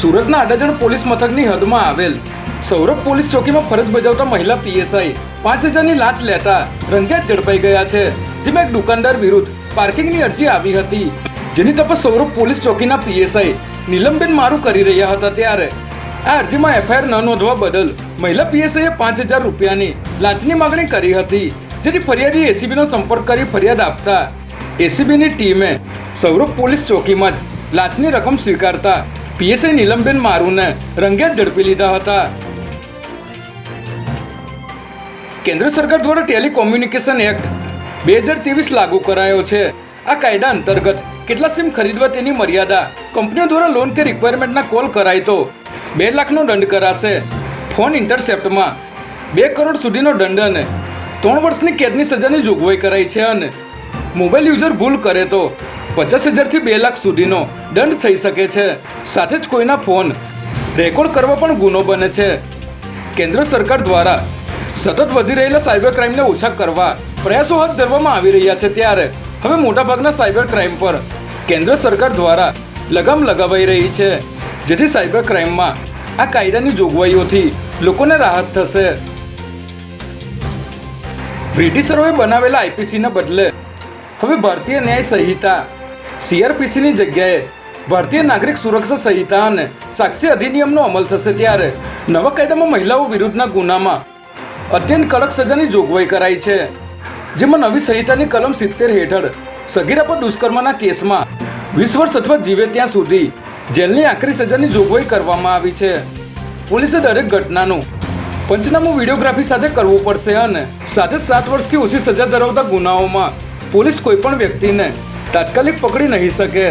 સુરતના અડાજણ પોલીસ મથકની હદમાં આવેલ. સૌરભ પોલીસ ચોકીમાં ફરજ બજાવતા મહિલા પીએસઆઈ પાંચ હજારની લાંચ લેતા રંગેત ઝડપાઈ ગયા છે, જેમાં એક દુકાનદાર વિરુદ્ધ પાર્કિંગની અરજી આવી હતી. જેની તપાસ સૌરભ પોલીસ ચોકીના પીએસઆઈ નીલમબેન મારું કરી રહ્યા હતા ત્યારે. આ અરજીમાં એફઆઈઆર ન નોંધવા બદલ મહિલા પીએસઆઈએ પાંચ હજાર રૂપિયાની લાંચની માગણી કરી હતી જેથી ફરિયાદી એસીબીનો સંપર્ક કરી ફરિયાદ આપતા એસીબીની ટીમે સૌરભ પોલીસ ચોકીમાં જ લાંચની રકમ સ્વીકારતા પીએસઆઈ નીલમબેન મારુને રંગેત ઝડપી લીધા હતા. કેન્દ્ર સરકાર દ્વારા ટેલિકોમ્યુનિકેશન એક્ટ બે હજાર ત્રેવીસ લાગુ કરાયો છે. આ કાયદા અંતર્ગત કેટલા સિમ ખરીદવા તેની મર્યાદા કંપનીઓ દ્વારા લોન કે રિક્વાયરમેન્ટના કોલ કરાય તો બે લાખનો દંડ કરાશે. ફોન ઇન્ટરસેપ્ટમાં બે કરોડ સુધીનો દંડ અને ત્રણ વર્ષની કેદની સજાની જોગવાઈ કરાઈ છે અને મોબાઈલ યુઝર ભૂલ કરે તો પચાસ હજારથી બે લાખ સુધીનો દંડ થઈ શકે છે. સાથે જ કોઈના ફોન રેકોર્ડ કરવા પણ ગુનો બને છે. કેન્દ્ર સરકાર દ્વારા સતત વધી રહેલા સાયબર ક્રાઇમને ઓછા કરવા પ્રયાસો હાથ ધરવામાં આવી રહ્યા છે ત્યારે હવે મોટાભાગના સાયબર ક્રાઇમ પર કેન્દ્ર સરકાર દ્વારા લગામ લગાવાઈ રહી છે. જેથી સાયબર ક્રાઇમમાં આ કાયદાની જોગવાઈઓથી લોકોને રાહત થશે. બ્રિટિશરોએ બનાવેલા આઈપીસીના બદલે હવે ભારતીય ન્યાય સંહિતા સીઆરપીસીની જગ્યાએ ભારતીય નાગરિક સુરક્ષા સંહિતા અને સાક્ષી અધિનિયમનો અમલ થશે ત્યારે નવા કાયદામાં મહિલાઓ વિરુદ્ધના ગુનામાં અત્યંત કડક સજાની જોગવાઈ કરાઈ છે. જેમાં નવી સંહિતાની કલમ સિત્તેર હેઠળ સગીરા પર દુષ્કર્મના કેસમાં વીસ વર્ષ અથવા જીવે ત્યાં સુધી જેલની આખરી સજાની જોગવાઈ કરવામાં આવી છે. પોલીસે દરેક ઘટનાનું પંચનામું વિડીયોગ્રાફી સાથે કરવું પડશે અને સાથે સાત વર્ષથી ઓછી સજા ધરાવતા ગુનાઓમાં પોલીસ કોઈ પણ વ્યક્તિને તાત્કાલિક પકડી નહીં શકે.